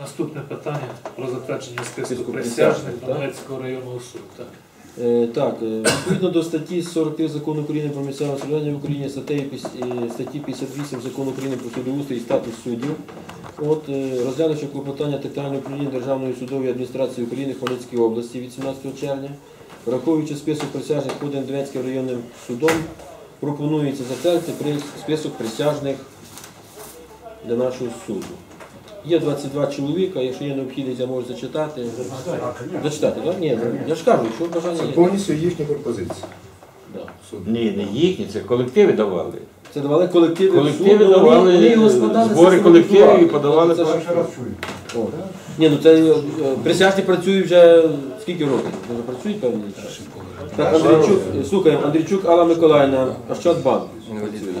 Наступне питання про затвердження списку присяжних. Донецького районного суду. Так. Е, Так, е, відповідно до статті 43 закону України про місцеве самоврядування в Україні, статті, е, статті 58 закону України про судоустрій і статус суддів, от, е, розглянувши клопотання територіального управління Державної судової адміністрації України Хмельницької області від 17 червня, враховуючи список присяжних поданий Донецьким районним судом, пропонується затвердити список присяжних для нашого суду. Є 22 чоловіка, якщо є необхідність, я можу зачитати. Зачитати, так? Ні, я ж кажу, що бажання Це є. повністю їхні пропозиції. Да. Ні, не їхні, це колективи давали. Це давали колективи. Колективи суду, давали, вони його складали, збори це колективів і подавали Це ж- перший раз чую. О. Ні, ну це е, присяжні працюють вже скільки років? Вже працюють певні. Так, Андрійчук, е, слухаємо, Андрійчук Алла Миколаївна, Ощадбанк працює.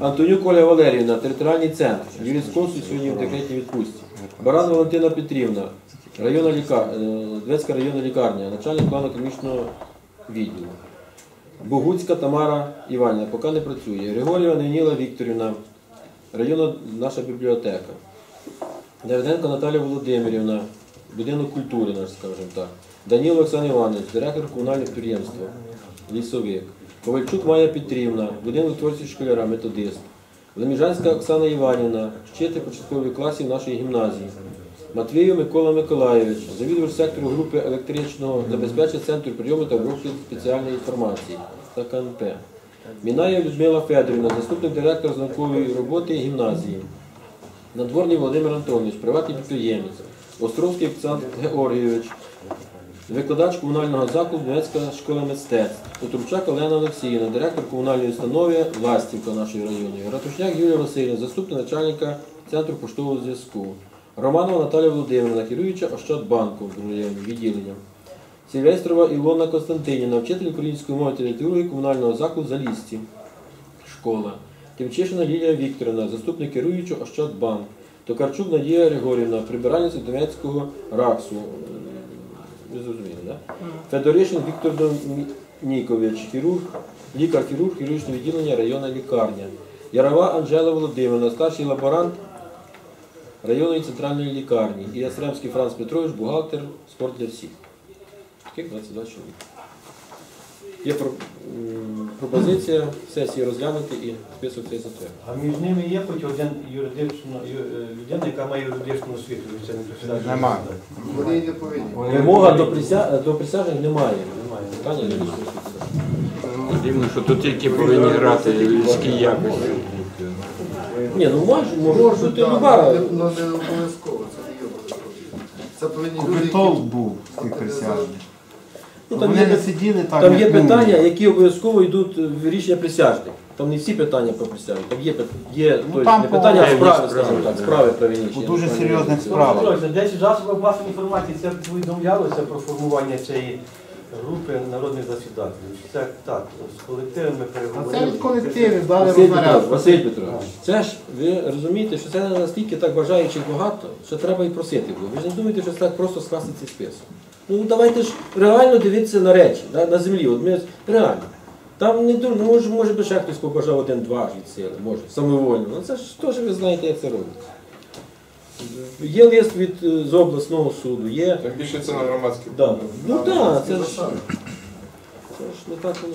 Антонюк Ольга Валеріївна, територіальний центр. Юрій Консуль сьогодні в декретній відпустці. Баран Валентина Петрівна, е, районна лікарня, начальник плану економічного відділу. Богуцька Тамара Іванівна, поки не працює. Григорєва Неніла Вікторівна, районна наша бібліотека. Давиденко Наталія Володимирівна, будинок культури, наш, скажімо так. Даніло Оксана Іванович, директор комунального підприємства, лісовик. Ковальчук Майя Петрівна, будинок творчості школяра, методист. Леміжанська Оксана Іванівна, вчитель початкових класів нашої гімназії. Матвіїв Микола Миколайович, завідувач сектору групи електричного забезпечення центру прийому та обробки спеціальної інформації та КНП. Мінаєв Людмила Федорівна, заступник директора з наукової роботи гімназії. Надворний Володимир Антонович, приватний підприємець, Островський Олександр Георгійович, викладач комунального закладу Донецька школа мистецтв, Отручак Олена Олексіївна, директор комунальної установи Ластівка нашої районної, Ратушняк Юлія Васильівна, заступник начальника Центру поштового зв'язку, Романова Наталія Володимирівна, керуюча районним відділенням. Сільвестрова Ілона Константинівна, вчитель української мови та літератури комунального закладу Залісті, школа. Тимчишина Лілія Вікторівна, заступник керуючого Ощадбанк. Токарчук Надія Григорівна, прибиральниця Донецького РАКСу. Ви зрозуміли? Да? Федоришин Віктор Домікович, хірург, лікар-хірург хірургічного відділення районна лікарня. Ярова Анжела Володимирівна, старший лаборант районної центральної лікарні. І Ясремський Франц Петрович, бухгалтер спорт для всіх. Таких 22 чоловік. Є пропозиція сесії розглянути і список цей затвердити. А між ними є хоч один юридично, е, людина, яка має юридичну освіту, ви це не представляєте? Нема. Вони не повинні. Вимога до, прися... до присяжних немає. Немає. Питання юридичної освіти. Дивно, що тут тільки повинні грати людські якості. Ні, ну може, може Може, бути але Ну, не обов'язково, це не є обов'язково. Це повинні люди, Купитол був з тих присяжних. Ну, там Вони є, не сиділи там. там як є питання, які обов'язково йдуть в рішення присяжних. Там не всі питання про присяжних. Там є, є Ну, там не питання, а справи, скажімо так, справи правильні. По дуже серйозних Ну, справах. Десь в засобах масової інформації це повідомлялося про формування цієї групи народних засідателів. Це так, з колективами А це від колективів дали Василь Петрович. Василь Петрович, це ж ви розумієте, що це настільки так бажаючих багато, що треба і просити було. Ви ж не думаєте, що це так просто скласти цей список. Ну давайте ж реально дивитися на речі, да, на землі. От ми реально. Там не dur- ну, може, може би ще хтось побажав один-два від сили, може, самовольно. Ну це ж теж ви знаєте, як це робиться. Є лист від е, з обласного суду, є. Так більше це на громадській. Да. Ну так, це ж це ж не так воно.